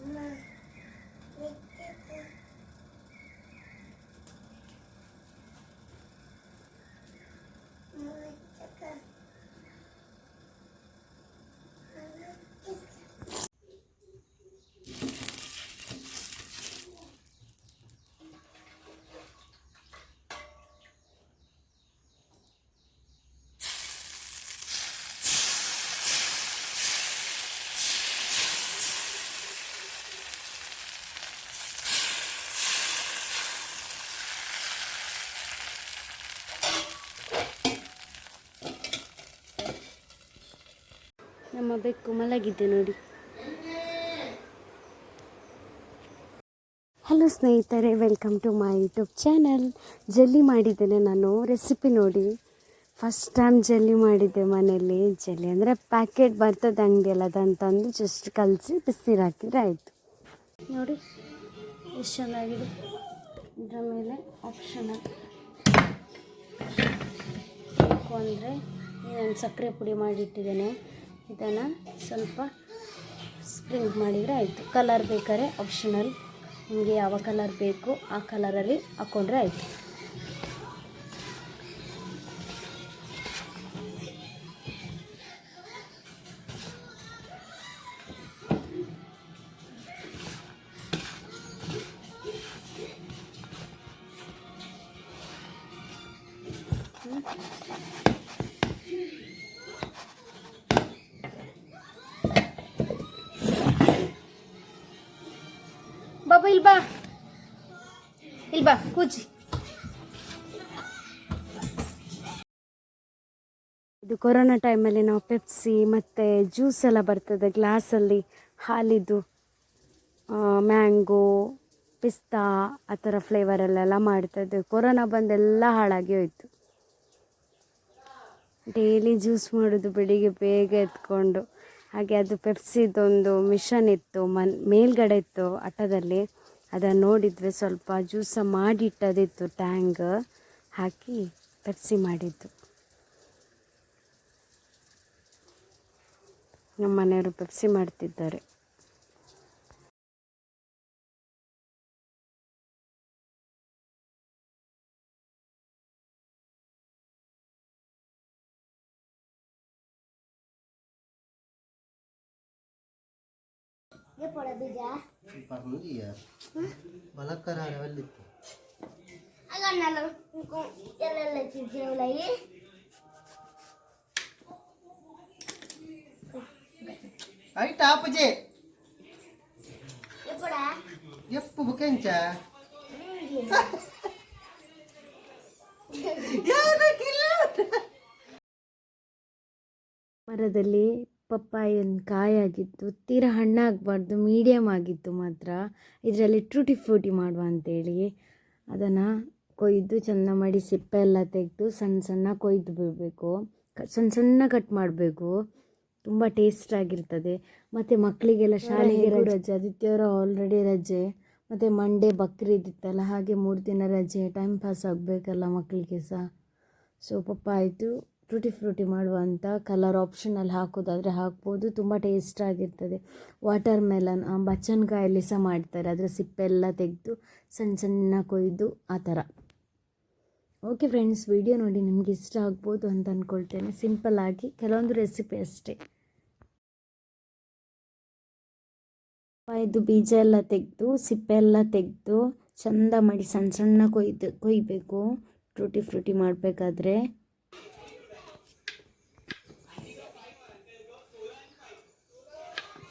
ನಮ್ಮ ಬೆಕ್ಕು ಮಲಗಿದ್ದೆ ನೋಡಿ. ಹಲೋ ಸ್ನೇಹಿತರೆ welcome to my YouTube channel jelly ಮಾಡಿದ್ದೇನೆ ನಾನು ರೆಸಿಪಿ ನೋಡಿ. ಫಸ್ಟ್ ಟೈಮ್ ಜಲ್ಲಿ ಮಾಡಿದ್ದೆ ಮನೆಯಲ್ಲಿ. ಜಲ್ಲಿ ಅಂದರೆ ಪ್ಯಾಕೆಟ್ ಬರ್ತದೆ ಅಂಗಡಿಯಲ್ಲಿ ಅದಂತಂದು ತಂದು ಜಸ್ಟ್ ಕಲಸಿ ಬಿಸಿನೀರು ಹಾಕಿದ್ರೆ ಆಯಿತು. ನೋಡಿ, ಎಷ್ಟು ಚೆನ್ನಾಗಿದೆ. ಇದರ ಮೇಲೆ ಆಪ್ಷನ್ ಬೇಕು ಅಂದರೆ ನಾನು ಸಕ್ಕರೆ ಪುಡಿ ಮಾಡಿಟ್ಟಿದ್ದೇನೆ. ಇದನ್ನು ಸ್ವಲ್ಪ ಸ್ಪ್ರಿಂಗ್ ಮಾಡಿದರೆ ಆಯಿತು. ಕಲರ್ ಬೇಕಾದ್ರೆ ಆಪ್ಷನಲ್ ನಿಮಗೆ ಯಾವ ಕಲರ್ ಬೇಕು ಆ ಕಲರಲ್ಲಿ ಹಾಕ್ಕೊಂಡ್ರೆ ಆಯಿತು. Thank ಇಲ್ಲಿ ಬಾ ಇಲ್ಲಿ ಬಾ ಕೂಜಿ. ಇದು ಕೊರೋನಾ ಟೈಮಲ್ಲಿ ನಾವು ಪೆಪ್ಸಿ ಮತ್ತು ಜ್ಯೂಸ್ ಎಲ್ಲ ಬರ್ತದೆ ಗ್ಲಾಸಲ್ಲಿ ಹಾಲಿದ್ದು ಮ್ಯಾಂಗೋ, ಪಿಸ್ತಾ ಆ ಥರ ಫ್ಲೇವರಲ್ಲೆಲ್ಲ ಮಾಡ್ತದೆ. ಕೊರೋನಾ ಬಂದೆಲ್ಲ ಹಾಳಾಗಿ ಹೋಯಿತು. ಡೈಲಿ ಜ್ಯೂಸ್ ಮಾಡೋದು ಬೆಳಿಗ್ಗೆ ಬೇಗ ಎತ್ಕೊಂಡು ಹಾಗೆ ಅದು ಪೆಪ್ಸಿದೊಂದು ಮಿಷನ್ ಇತ್ತು, ಮನ್, ಮೇಲ್ಗಡೆ ಇತ್ತು ಆಟೋದಲ್ಲಿ ಅದನ್ನು ನೋಡಿದ್ವಿ ಸ್ವಲ್ಪ ಜ್ಯೂಸ ಮಾಡಿಟ್ಟದಿತ್ತು ಟ್ಯಾಂಗ್ ಹಾಕಿ ಪೆಪ್ಸಿ ಮಾಡಿದ್ದು ನಮ್ಮ ಮನೆಯವರು ಪೆಪ್ಸಿ ಮಾಡ್ತಿದ್ದಾರೆ. Malah ಫಿರ್ ಒಂದು ದಿನ ಬಲಕ ರಾರವೆಲ್ಲಿದೆ ಆಗನಲ ಉಂಕು ಎಪ್ಪು ಮುಕೇಂಚಾ ಯಾರು ಮರದಲ್ಲಿ ಪಪ್ಪಾಯಿ ಒಂದು ಕಾಯಾಗಿತ್ತು ತೀರ ಹಣ್ಣಾಗಬಾರ್ದು ಮೀಡಿಯಮ್ ಆಗಿತ್ತು ಮಾತ್ರ. ಇದರಲ್ಲಿ ಟ್ರೂಟಿ ಫ್ರೂಟಿ ಮಾಡುವ ಅಂತೇಳಿ. ಅದನ್ನು ಕೊಯ್ದು ಚೆಂದ ಮಾಡಿ ಸಿಪ್ಪೆ ಎಲ್ಲ ತೆಗೆದು ಸಣ್ಣ ಸಣ್ಣ ಕೊಯ್ದು ಬಿಡಬೇಕು. ಸಣ್ಣ ಸಣ್ಣ ಕಟ್ ಮಾಡಬೇಕು. ತುಂಬ ಟೇಸ್ಟ್ ಆಗಿರ್ತದೆ. ಮತ್ತು ಮಕ್ಕಳಿಗೆಲ್ಲ ಶಾಲೆಗೆ ರಜೆ. ಆದಿತ್ಯವಾರ ಆಲ್ರೆಡಿ ರಜೆ. ಮತ್ತು ಮಂಡೇ ಬಕ್ರೀದ್ ಇತ್ತಲ್ಲ ಹಾಗೆ ಮೂರು ದಿನ ರಜೆ. ಟೈಮ್ ಪಾಸ್ ಆಗಬೇಕಲ್ಲ ಮಕ್ಕಳಿಗೆ ಸಹ ಸೊ ಪಪ್ಪ ಆಯಿತು ಟೂಟಿ ಫ್ರೂಟಿ ಮಾಡುವಂಥ ಕಲರ್ ಆಪ್ಷನಲ್ಲಿ ಹಾಕೋದಾದರೆ ಹಾಕ್ಬೋದು. ತುಂಬ ಟೇಸ್ಟ್ ಆಗಿರ್ತದೆ. ವಾಟರ್ ಮೆಲನ್ ಬಚ್ಚನಕಾಯಲ್ಲಿ ಸಹ ಮಾಡ್ತಾರೆ. ಅದರ ಸಿಪ್ಪೆಲ್ಲ ತೆಗೆದು ಸಣ್ಣ ಸಣ್ಣ ಕೊಯ್ದು ಆ ಥರ ಓಕೆ ಫ್ರೆಂಡ್ಸ್ ವಿಡಿಯೋ ನೋಡಿ ನಿಮ್ಗೆ ಇಷ್ಟ ಆಗ್ಬೋದು ಅಂತ ಅಂದ್ಕೊಳ್ತೇನೆ ಸಿಂಪಲ್ ಆಗಿ ಕೆಲವೊಂದು ರೆಸಿಪಿ ಅಷ್ಟೇ. ಇದು ಬೀಜ ಎಲ್ಲ ತೆಗೆದು, ಸಿಪ್ಪೆ ಎಲ್ಲ ತೆಗೆದು ಚಂದ ಮಾಡಿ ಸಣ್ಣ ಸಣ್ಣ ಕೊಯ್ದು, ಕೊಯ್ಬೇಕು. ಫ್ರೂಟಿ ಫ್ರೂಟಿ ಮಾಡಬೇಕಾದ್ರೆ.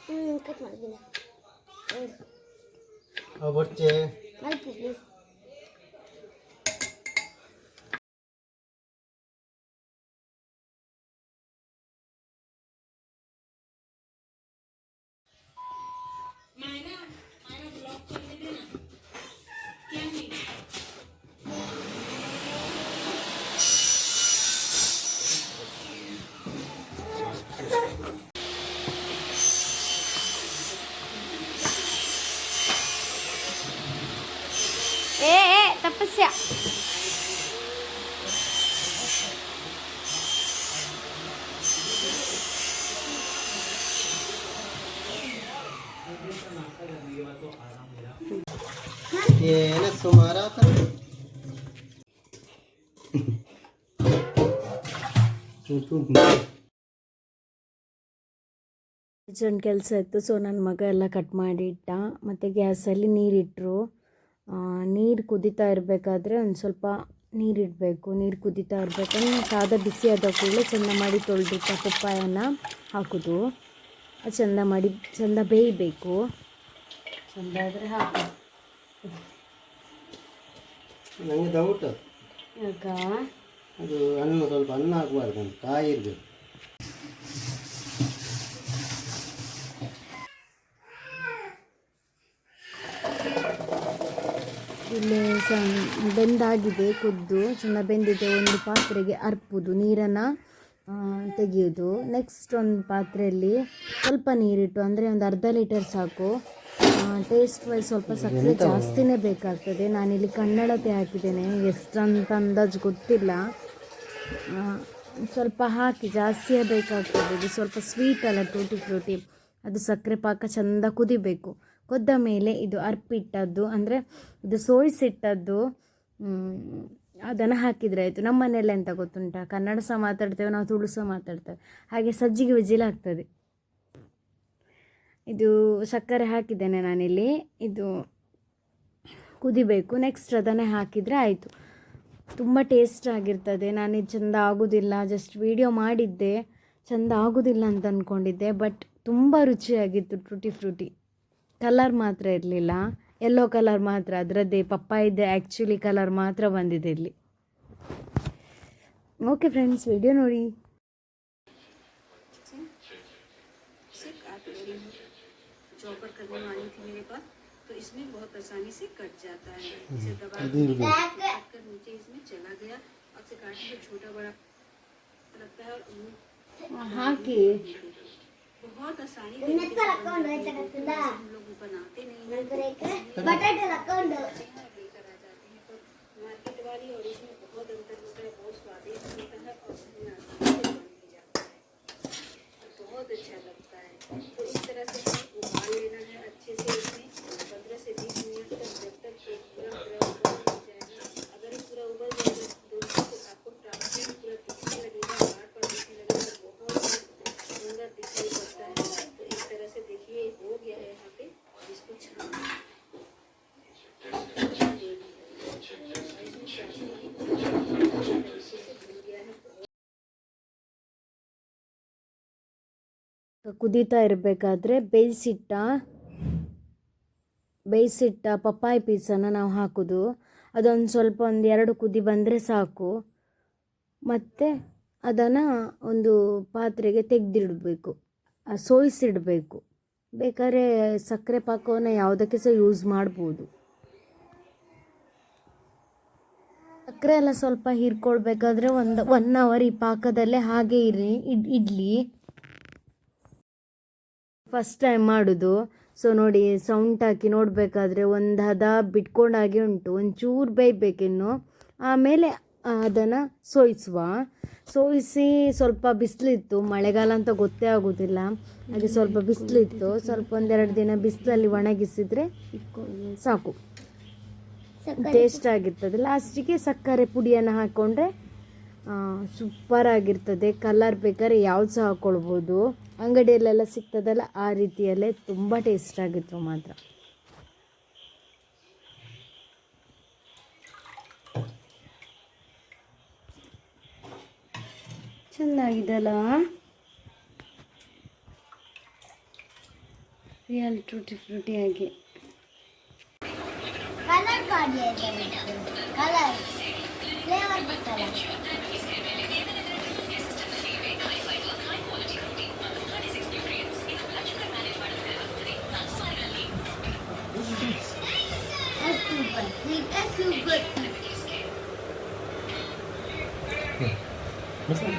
Mm, take my Hmm, kaçmadı yine. Abortçe. My please. ತಪಸ್ಯ ಏನ ಕಿಚನ್ ಕೆಲಸ ಇತ್ತು ಸೊ ನನ್ನ ಮಗ ಎಲ್ಲ ಕಟ್ ಮಾಡಿಟ್ಟ ಮತ್ತು ಗ್ಯಾಸಲ್ಲಿ ನೀರಿಟ್ಟರು ನೀರು ಕುದಿತಾ ಇರಬೇಕಾದ್ರೆ ಒಂದು ಸ್ವಲ್ಪ ನೀರಿಡಬೇಕು ನೀರು ಕುದಿತಾ ಇರಬೇಕಂದ್ರೆ ಸಾದ ಬಿಸಿ ಆದ ಕೂಡಲೇ ಚೆಂದ ಮಾಡಿ ತೊಳೆದಿಟ್ಟ ಪಪ್ಪಾಯನ ಹಾಕೋದು. ಅದು ಚೆಂದ ಮಾಡಿ ಚೆಂದ ಬೇಯಬೇಕು. ಚೆಂದ ಆದರೆ ಹಾಕು. ನನಗೆ ಡೌಟ್ ಅದು. ಅನ್ನ ಸ್ವಲ್ಪ ಅನ್ನ ಹಾಕಬಾರ್ದು ಕಾಯಿ ಇರಬೇಕು. ಇಲ್ಲಿ ಸ ಬೆಂದಾಗಿದೆ ಕುದ್ದು. ಚೆಂದ ಬೆಂದಿದೆ ಒಂದು ಪಾತ್ರೆಗೆ ಅರ್ಪುದು ನೀರನ್ನು ತೆಗೆಯೋದು. ನೆಕ್ಸ್ಟ್ ಒಂದು ಪಾತ್ರೆಯಲ್ಲಿ ಸ್ವಲ್ಪ ನೀರಿಟ್ಟು ಅಂದರೆ ಒಂದು ಅರ್ಧ ಲೀಟರ್ ಸಾಕು. ಟೇಸ್ಟ್ ವೈಸ್ ಸ್ವಲ್ಪ ಸಕ್ಕರೆ ಜಾಸ್ತಿನೇ ಬೇಕಾಗ್ತದೆ. ನಾನಿಲ್ಲಿ ಕನ್ನಡತೆ ಹಾಕಿದ್ದೇನೆ. ಎಷ್ಟಂತ ಅಂದಾಜು ಗೊತ್ತಿಲ್ಲ. ಸ್ವಲ್ಪ ಹಾಕಿ ಜಾಸ್ತಿಯೇ ಬೇಕಾಗ್ತದೆ. ಇದು ಸ್ವಲ್ಪ ಸ್ವೀಟ್ ಅಲ್ಲ ಟೂಟಿ ಫ್ರೂಟಿ ಅದು ಸಕ್ಕರೆ ಪಾಕ ಚೆಂದ ಕುದಿಬೇಕು. ಕುದ್ದ ಮೇಲೆ ಇದು ಅರ್ಪಿಟ್ಟದ್ದು, ಅಂದರೆ ಇದು ಸೋಯಿಸಿಟ್ಟದ್ದು ಅದನ್ನು ಹಾಕಿದರೆ ಆಯಿತು. ನಮ್ಮ ಮನೆಯಲ್ಲಿ ಎಂತ ಗೊತ್ತುಂಟ? ಕನ್ನಡ ಸಹ ಮಾತಾಡ್ತೇವೆ, ನಾವು ತುಳು ಮಾತಾಡ್ತೇವೆ. ಹಾಗೆ ಸಜ್ಜಿಗೆ ವಿಜಿಲ್ ಆಗ್ತದೆ. ಇದು ಸಕ್ಕರೆ ಹಾಕಿದ್ದೇನೆ ನಾನಿಲ್ಲಿ. ಇದು ಕುದಿಬೇಕು. ನೆಕ್ಸ್ಟ್ ಅದನ್ನೇ ಹಾಕಿದರೆ ಆಯಿತು. ತುಂಬ ಟೇಸ್ಟ್ ಆಗಿರ್ತದೆ. ನಾನು ಇದು ಚೆಂದ ಆಗೋದಿಲ್ಲ. ಜಸ್ಟ್ ವಿಡಿಯೋ ಮಾಡಿದ್ದೆ. ಚೆಂದ ಆಗೋದಿಲ್ಲ ಅಂತ ಅಂದ್ಕೊಂಡಿದ್ದೆ ಬಟ್ ತುಂಬ ರುಚಿಯಾಗಿತ್ತು ಟ್ರೂಟಿ ಫ್ರೂಟಿ ಕಲರ್ ಮಾತ್ರ ಇರಲಿಲ್ಲ ಯೆಲ್ಲೋ ಕಲರ್ ಮಾತ್ರ ಅದರದ್ದೇ ಪಪ್ಪಾಯಿದ್ದೆ ಆ್ಯಕ್ಚುಲಿ ಕಲರ್ ಮಾತ್ರ ಬಂದಿದೆ ಇಲ್ಲಿ ಓಕೆ ಫ್ರೆಂಡ್ಸ್ ವಿಡಿಯೋ ನೋಡಿ चौपर करने वाली थी मेरे पास तो इसमें बहुत आसानी से कट जाता है इसे दबा ಅದು ಇರಬೇಕು कट कर नीचे इसमें चला गया और से काटने में छोटा बड़ा लगता है और मुंह ಹಾಕಿ बहुत आसानी से हम लोग बनाते नहीं हैं। हैं तो मार्केट वाली और इसमें बहुत अंतर होता है बहुत स्वादिष्ट होता है। और बहुत अच्छा लगता है। तो इस तरह ಕುದೀತಾ ಇರಬೇಕಾದ್ರೆ ಬೇಯಿಸಿಟ್ಟ ಬೇಯಿಸಿಟ್ಟ ಪಪ್ಪಾಯಿ ಪೀಸನ್ನು ನಾವು ಹಾಕೋದು. ಅದೊಂದು ಸ್ವಲ್ಪ ಒಂದು ಎರಡು ಕುದಿ ಬಂದರೆ ಸಾಕು. ಮತ್ತು ಅದನ್ನು ಒಂದು ಪಾತ್ರೆಗೆ ತೆಗೆದಿಡಬೇಕು. ಸೋಯಿಸಿಡಬೇಕು. ಬೇಕಾದ್ರೆ ಸಕ್ಕರೆ ಪಾಕವನ್ನು ಯಾವುದಕ್ಕೆ ಸಹ ಯೂಸ್ ಮಾಡ್ಬೋದು. ಸಕ್ಕರೆ ಎಲ್ಲ ಸ್ವಲ್ಪ ಹೀರ್ಕೊಳ್ಬೇಕಾದ್ರೆ ಒಂದು ಒನ್ ಅವರ್ ಈ ಪಾಕದಲ್ಲೇ ಹಾಗೆ ಇರಿ ಇಡ್ ಇಡ್ಲಿ. ಫಸ್ಟ್ ಟೈಮ್ ಮಾಡೋದು. ಸೊ ನೋಡಿ ಸೌಂಟ್ ಹಾಕಿ ನೋಡಬೇಕಾದ್ರೆ ಒಂದು ಹದ ಬಿಟ್ಕೊಂಡಾಗೆ ಉಂಟು. ಒಂಚೂರು ಬೇಯಬೇಕಿನ್ನು ಆಮೇಲೆ ಅದನ್ನು ಸೋಯಿಸುವ. ಸೋಯಿಸಿ ಸ್ವಲ್ಪ ಬಿಸಿಲಿತ್ತು. ಮಳೆಗಾಲ ಅಂತ ಗೊತ್ತೇ ಆಗೋದಿಲ್ಲ. ಹಾಗೆ ಸ್ವಲ್ಪ ಬಿಸಿಲಿತ್ತು. ಸ್ವಲ್ಪ ಒಂದೆರಡು ದಿನ ಬಿಸಿಲಲ್ಲಿ ಒಣಗಿಸಿದರೆ ಸಾಕು. ಟೇಸ್ಟ್ ಆಗಿರ್ತದೆ. ಲಾಸ್ಟಿಗೆ ಸಕ್ಕರೆ ಪುಡಿಯನ್ನು ಹಾಕ್ಕೊಂಡ್ರೆ ಸೂಪರ್ ಆಗಿರ್ತದೆ. ಕಲರ್ ಬೇಕಾದ್ರೆ ಯಾವ್ದು ಸಹ ಹಾಕ್ಕೊಳ್ಬೋದು ಅಂಗಡಿಯಲ್ಲೆಲ್ಲ ಸಿಗ್ತದಲ್ಲ, ಆ ರೀತಿಯಲ್ಲೇ ತುಂಬ ಟೇಸ್ಟ್ ಆಗಿತ್ತು ಮಾತ್ರ. ಚೆನ್ನಾಗಿದೆಲ್ಲ ರಿಯಲ್ ಟೂಟಿ ಫ್ರೂಟಿ ಆಗಿ. Colour colour flavour super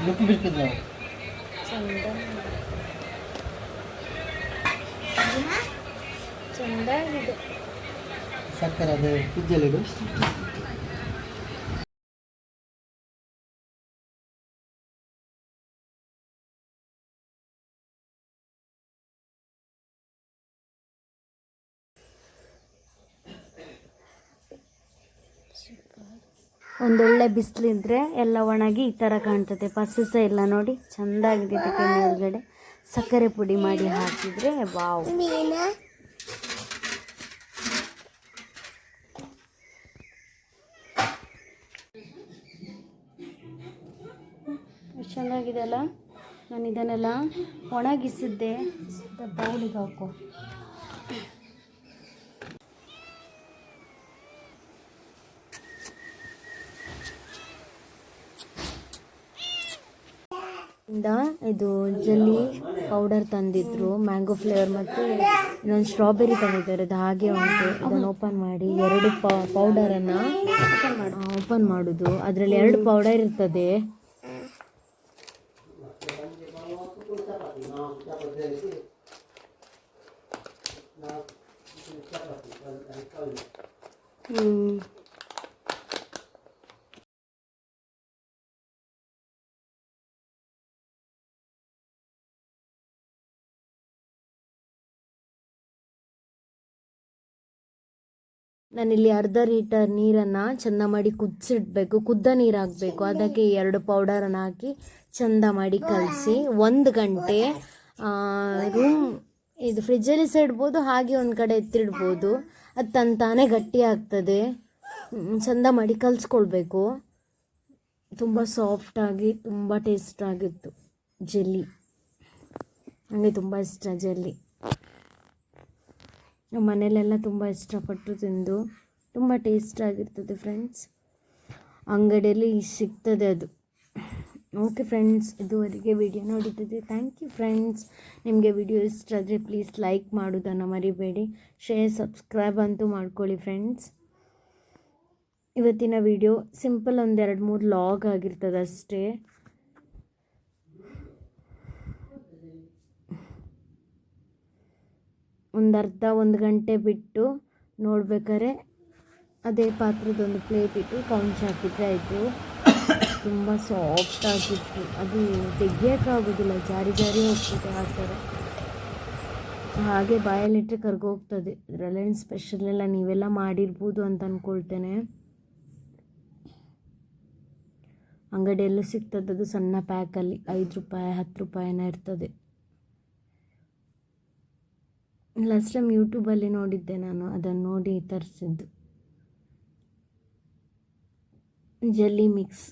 look ಬಿಡ್ತದೆ ನಾವು ಚಂದ ಚೆಂದಾಗಿದೆ ಸಕ್ಕರೆ ಅದು ಫ್ರಿಜ್ಜಲ್ಲಿಡು ಒಂದೊಳ್ಳೆ ಬಿಸಿಲಿದ್ರೆ ಎಲ್ಲ ಒಣಗಿ ಈ ಥರ ಕಾಣ್ತದೆ. ಸಹ ಇಲ್ಲ ನೋಡಿ ಚೆಂದಾಗಿದೆ ಒಳಗಡೆ ಸಕ್ಕರೆ ಪುಡಿ ಮಾಡಿ ಹಾಕಿದರೆ ವಾವ್. ಚೆನ್ನಾಗಿದೆ ಅಲ್ಲ? ನಾನು ಇದನ್ನೆಲ್ಲ ಒಣಗಿಸಿದ್ದೆ. ಬೌಲಿಗೆ ಹಾಕೋ. ಇಂದ ಜಲ್ಲಿ ಪೌಡರ್ ತಂದಿದ್ರು ಮ್ಯಾಂಗೋ ಫ್ಲೇವರ್ ಮತ್ತು ಇನ್ನೊಂದು ಸ್ಟ್ರಾಬೆರಿ ತಂದಿದ್ದಾರೆ. ಅದು ಹಾಗೆ ಉಂಟು. ಅದನ್ನು ಓಪನ್ ಮಾಡಿ ಎರಡು ಪೌಡರನ್ನು ಓಪನ್ ಮಾಡೋದು. ಅದರಲ್ಲಿ ಎರಡು ಪೌಡರ್ ಇರ್ತದೆ. ಹ್ಮ್. ನಾನಿಲ್ಲಿ ಅರ್ಧ ಲೀಟರ್ ನೀರನ್ನು ಚಂದ ಮಾಡಿ ಕುದಿಸಿಡ್ಬೇಕು, ಕುದ್ದ ನೀರು ಹಾಕಬೇಕು ಅದಕ್ಕೆ ಎರಡು ಪೌಡರನ್ನು ಹಾಕಿ ಚಂದ ಮಾಡಿ ಕಲಸಿ ಒಂದು ಗಂಟೆ ರೂಮ್ ಇದು ಫ್ರಿಜ್ಜಲ್ಲಿ ಸಹ ಇಡ್ಬೋದು, ಹಾಗೆ ಒಂದು ಕಡೆ ಎತ್ತಿಡ್ಬೋದು. ಅದು ತಂತಾನೆ ಗಟ್ಟಿ ಆಗ್ತದೆ. ಚೆಂದ ಮಾಡಿ ಕಲಿಸ್ಕೊಳ್ಬೇಕು. ತುಂಬ ಸಾಫ್ಟಾಗಿ ತುಂಬ ಟೇಸ್ಟ್ ಆಗಿತ್ತು. ಜೆಲ್ಲಿ. ನನಗೆ ತುಂಬ ಇಷ್ಟ ಜೆಲ್ಲಿ. ನಮ್ಮ ಮನೆಯಲ್ಲೆಲ್ಲ ತುಂಬ ಇಷ್ಟಪಟ್ಟು ತಿಂದು ತುಂಬ ಟೇಸ್ಟಾಗಿರ್ತದೆ ಫ್ರೆಂಡ್ಸ್. ಅಂಗಡಿಯಲ್ಲಿ ಸಿಗ್ತದೆ ಅದು. ಓಕೆ ಫ್ರೆಂಡ್ಸ್, ಇದುವರೆಗೆ ವಿಡಿಯೋ ನೋಡಿದ್ದಕ್ಕೆ ಥ್ಯಾಂಕ್ ಯು ಫ್ರೆಂಡ್ಸ್. ನಿಮಗೆ ವಿಡಿಯೋ ಇಷ್ಟ ಆದರೆ ಪ್ಲೀಸ್ ಲೈಕ್ ಮಾಡೋದನ್ನು ಮರಿಬೇಡಿ. ಶೇರ್, ಸಬ್ಸ್ಕ್ರೈಬ್ ಅಂತೂ ಮಾಡ್ಕೊಳ್ಳಿ ಫ್ರೆಂಡ್ಸ್. ಇವತ್ತಿನ ವಿಡಿಯೋ ಸಿಂಪಲ್ ಒಂದೆರಡು ಮೂರು ಲಾಗ್ ಆಗಿರ್ತದೆ ಅಷ್ಟೇ. ಒಂದು ಅರ್ಧ ಒಂದು ಗಂಟೆ ಬಿಟ್ಟು ನೋಡ್ಬೇಕಾದ್ರೆ ಅದೇ ಪಾತ್ರದೊಂದು ಪ್ಲೇಟ್ ಇಟ್ಟು ಕೌಂಚ್ ಹಾಕಿದ್ರೆ ಆಯಿತು. ತುಂಬ ಸಾಫ್ಟ್ ಆಗಿತ್ತು. ಅದು ತೆಗಿಯೋಕ್ಕಾಗೋದಿಲ್ಲ. ಜಾರಿ ಜಾರಿ ಹೋಗ್ತದೆ ಆ ಥರ. ಹಾಗೆ ಬಾಯಲ್ಲಿಟ್ಟರೆ ಕರ್ಗೋಗ್ತದೆ. ಇದರಲ್ಲೇನು ಸ್ಪೆಷಲ್ ಎಲ್ಲ ನೀವೆಲ್ಲ ಮಾಡಿರ್ಬೋದು ಅಂತ ಅಂದ್ಕೊಳ್ತೇನೆ ಅಂಗಡಿಯಲ್ಲೂ ಸಿಗ್ತದೆ ಅದು ಸಣ್ಣ ಪ್ಯಾಕಲ್ಲಿ ಐದು ರೂಪಾಯಿ, ಹತ್ತು ರೂಪಾಯಿನ ಇರ್ತದೆ. ಲಾಸ್ಟ್ ಟೈಮ್ ಯೂಟ್ಯೂಬಲ್ಲಿ ನೋಡಿದ್ದೆ ನಾನು ಅದನ್ನು ನೋಡಿ ತರಿಸಿದ್ದು. ಜೆಲ್ಲಿ ಮಿಕ್ಸ್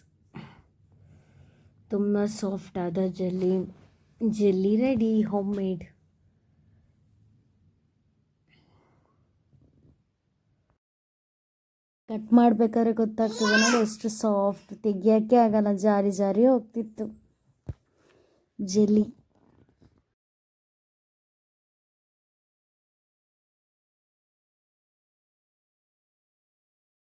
ತುಂಬ ಸಾಫ್ಟ್ ಆದ jelly jelly ready homemade cut ಮಾಡ್ಬೇಕಾದ್ರೆ ಗೊತ್ತಾಗ್ತದೆ ನೋಡಿ, ಎಷ್ಟು ಸಾಫ್ಟ್ ತೆಗಿಯೋಕ್ಕೆ ಆಗಲ್ಲ, ಜಾರಿ ಜಾರಿ ಹೋಗ್ತಿತ್ತು. ಜೆಲ್ಲಿ